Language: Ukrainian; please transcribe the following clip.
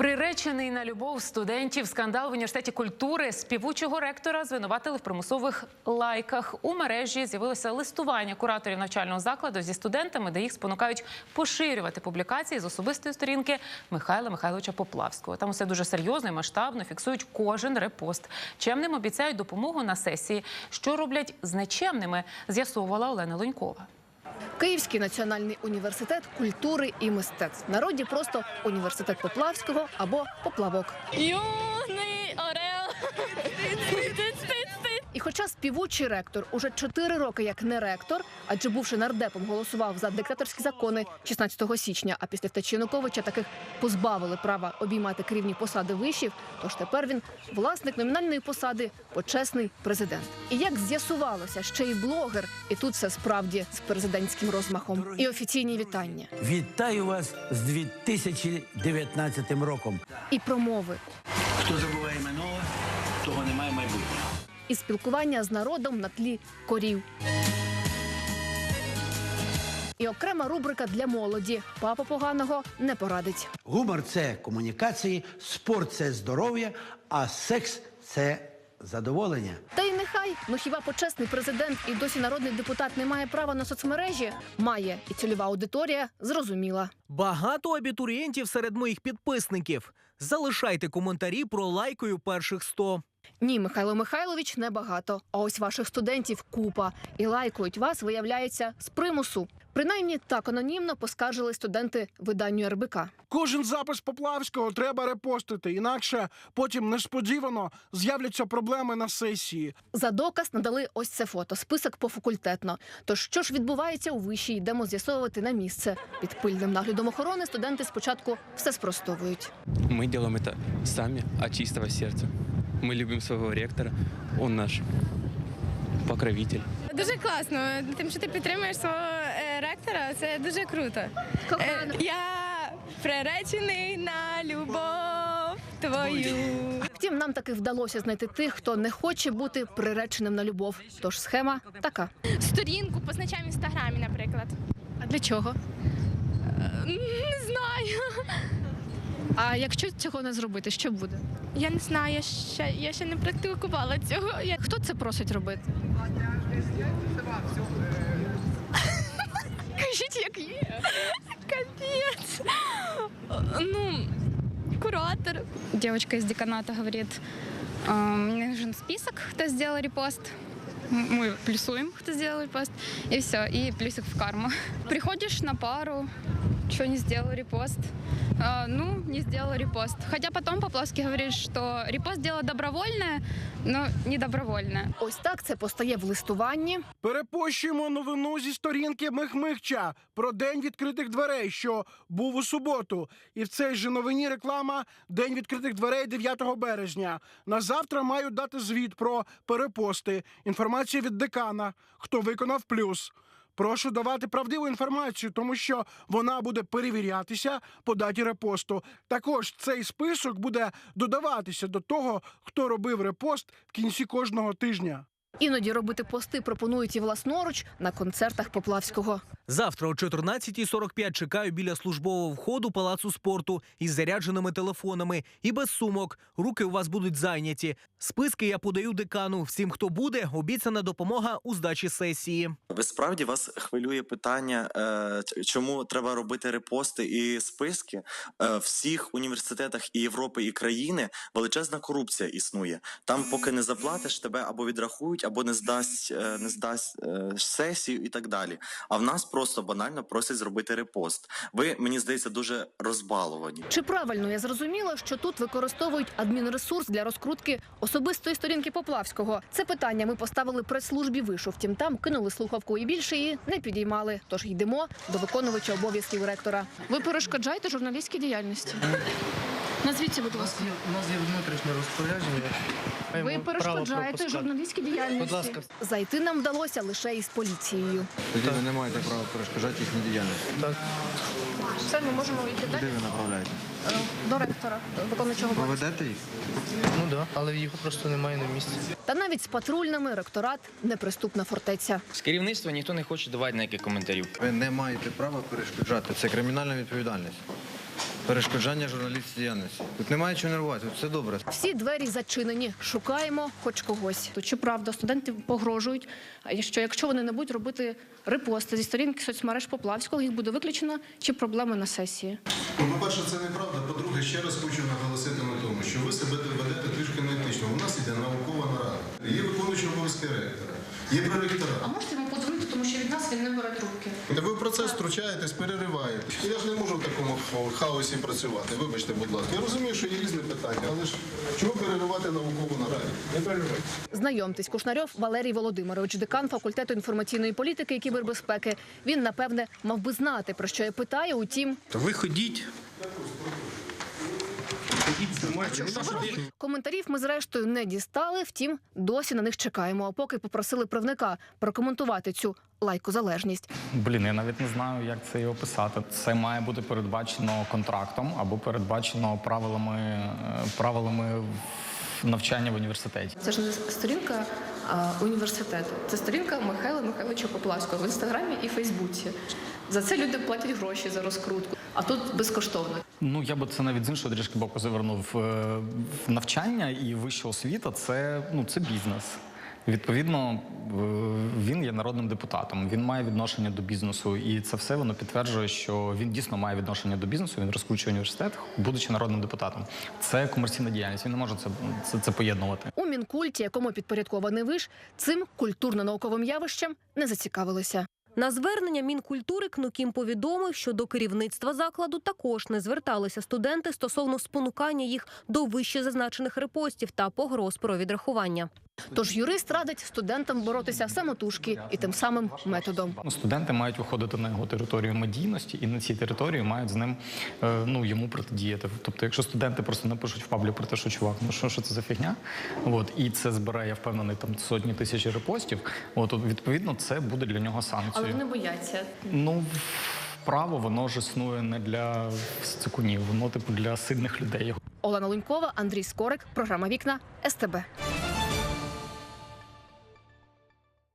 Приречений на любов студентів скандал в університеті культури співучого ректора звинуватили в примусових лайках. У мережі з'явилося листування кураторів навчального закладу зі студентами, де їх спонукають поширювати публікації з особистої сторінки Михайла Михайловича Поплавського. Там усе дуже серйозно і масштабно фіксують кожен репост. Чемним обіцяють допомогу на сесії. Що роблять з нечемними, з'ясовувала Олена Лонькова. Київський національний університет культури і мистецтв. Народі просто університет Поплавського або Поплавок. Юний орел. І хоча співучий ректор уже чотири роки як не ректор, адже бувши нардепом голосував за диктаторські закони 16 січня, а після втечі Януковича таких позбавили права обіймати керівні посади вишів. Тож тепер він власник номінальної посади почесний президент. І як з'ясувалося, ще й блогер, і тут все справді з президентським розмахом. І офіційні вітання, Вітаю вас з 2019 роком. і промови, Хто забуває минуле, того немає майбутнього. І спілкування з народом на тлі корів. І окрема рубрика для молоді. Папа поганого не порадить. Гумор це комунікації, спорт це здоров'я, а секс це задоволення. Та й нехай, ну хіба почесний президент і досі народний депутат не має права на соцмережі? Має і цільова аудиторія зрозуміла. Багато абітурієнтів серед моїх підписників. Залишайте коментарі про лайкою перших 100. Ні, Михайло Михайлович небагато. А ось ваших студентів купа. І лайкують вас, виявляється, з примусу. Принаймні так анонімно поскаржили студенти виданню РБК. Кожен запис Поплавського треба репостити, інакше потім несподівано з'являться проблеми на сесії. За доказ надали ось це фото, список пофакультетно. Тож що ж відбувається у виші, йдемо з'ясовувати на місце. Під пильним наглядом охорони студенти спочатку все спростовують. Мы делаем это сами, от чистого сердца. Мы любим своего ректора, он наш покровитель. Дуже класно. Тим, що ти підтримуєш свого е, ректора, це дуже круто. Е, я приречений на любов твою. Втім, нам таки вдалося знайти тих, хто не хоче бути приреченим на любов. Тож схема така. Сторінку позначаємо в інстаграмі, наприклад. А для чого? Не знаю. А якщо цього не зробити, що буде? Я не знаю, я ще, я ще не практикувала цього. Я... Хто це просить робити? Кажіть, як є. Капець. Ну, куратор. девочка из деканата говорит, «А, мне нужен список, кто сделал репост. М- Мы плюсуем, кто сделал репост, и все, и плюсик в карму. Приходишь на пару, что не сделал репост, А, ну, не сделал репост. Хотя потом Поплавский говорит, что репост дело добровольное, но не добровольное. Ось так це постає в листуванні. Перепощуємо новину зі сторінки Михмихча про день відкритих дверей, що був у суботу. І в цей же новині реклама День відкритих дверей 9 березня. На завтра мають дати звіт про перепости. Інформація від декана, хто виконав плюс. Прошу давати правдиву інформацію, тому що вона буде перевірятися по даті репосту. Також цей список буде додаватися до того, хто робив репост в кінці кожного тижня. Іноді робити пости пропонують і власноруч на концертах Поплавського. Завтра о 14.45 чекаю біля службового входу палацу спорту із зарядженими телефонами і без сумок. Руки у вас будуть зайняті. Списки я подаю декану. Всім, хто буде, обіцяна допомога у здачі сесії. Ви справді вас хвилює питання, е, чому треба робити репости і списки? Е, В всіх університетах і Європи і країни величезна корупція існує. Там, поки не заплатиш, тебе або відрахують, або не здасть, е, не здасть е, сесію і так далі. А в нас просто банально просять зробити репост. Ви мені здається дуже розбаловані. Чи правильно я зрозуміла, що тут використовують адмінресурс для розкрутки особистої сторінки Поплавського? Це питання ми поставили прес-службі вишу. Втім, там кинули слухавку і більше її не підіймали. Тож йдемо до виконувача обов'язків ректора. Ви перешкоджаєте журналістській діяльності. Назвіться, будь ласка. У нас є внутрішнє розпорядження. Ви перешкоджаєте журналістській діяльності. Будь ласка. Зайти нам вдалося лише із поліцією. Тоді ви не маєте права перешкоджати їхній діяльності. Так. Все, ми можемо йти Куди ви направляєте? до ректора, виконуючого. Поведете їх? Ну так, да. але його просто немає на місці. Та навіть з патрульними ректорат неприступна фортеця. З керівництва ніхто не хоче давати ніяких коментарів. Ви не маєте права перешкоджати. Це кримінальна відповідальність. Перешкоджання журналістській діяльності. Тут немає чого нервувати, тут все добре. Всі двері зачинені. Шукаємо хоч когось. То чи правда студенти погрожують, що якщо вони не будуть робити репости зі сторінки соцмереж Поплавського, їх буде виключено, чи проблеми на сесії? Ну, по-перше, це неправда. По-друге, ще раз хочу наголосити на тому, що ви себе ведете трішки неетично. У нас іде наукова нарада. Є виконуючий обов'язки ректора, є проректора. А можете йому подзвонити, тому що від нас він не бере трубки. Ви в процес втручаєтесь, перериваєте. Я ж не можу в такому хаосі працювати. Вибачте, будь ласка. Я розумію, що є різні питання, але ж чого переривати наукову нараду? Не переривайте. Знайомтесь, Кушнарьов Валерій Володимирович, декан факультету інформаційної політики і кібербезпеки. Він, напевне, мав би знати, про що я питаю, утім, То ви ходіть. Коментарів ми зрештою не дістали, втім, досі на них чекаємо. А поки попросили правника прокоментувати цю лайкозалежність. Блін, я навіть не знаю, як це і описати. Це має бути передбачено контрактом або передбачено правилами, е, правилами навчання в університеті. Це ж не сторінка а, університету. Це сторінка Михайла Михайловича Поплавського в інстаграмі і Фейсбуці. За це люди платять гроші за розкрутку, а тут безкоштовно. Ну я би це навіть з іншого трішки боку завернув. Е, навчання і вища освіта це ну це бізнес. Відповідно, е, він є народним депутатом. Він має відношення до бізнесу, і це все воно підтверджує, що він дійсно має відношення до бізнесу. Він розкручує університет, будучи народним депутатом. Це комерційна діяльність. Він не може це, це, це поєднувати. У мінкульті, якому підпорядкований виш, цим культурно-науковим явищем не зацікавилися. На звернення Мінкультури Кнукім повідомив, що до керівництва закладу також не зверталися студенти стосовно спонукання їх до вище зазначених репостів та погроз про відрахування. Тож юрист радить студентам боротися самотужки і тим самим методом. Ну, студенти мають виходити на його територію медійності, і на цій території мають з ним е, ну йому протидіяти. Тобто, якщо студенти просто напишуть в паблі про те, що чувак, ну що, що це за фігня, от і це збирає, я впевнений, там сотні тисяч репостів. От відповідно, це буде для нього санкцією. бояться. Ну право воно ж існує не для цикунів, воно типу для сильних людей. Олена Лунькова, Андрій Скорик, програма Вікна СТБ.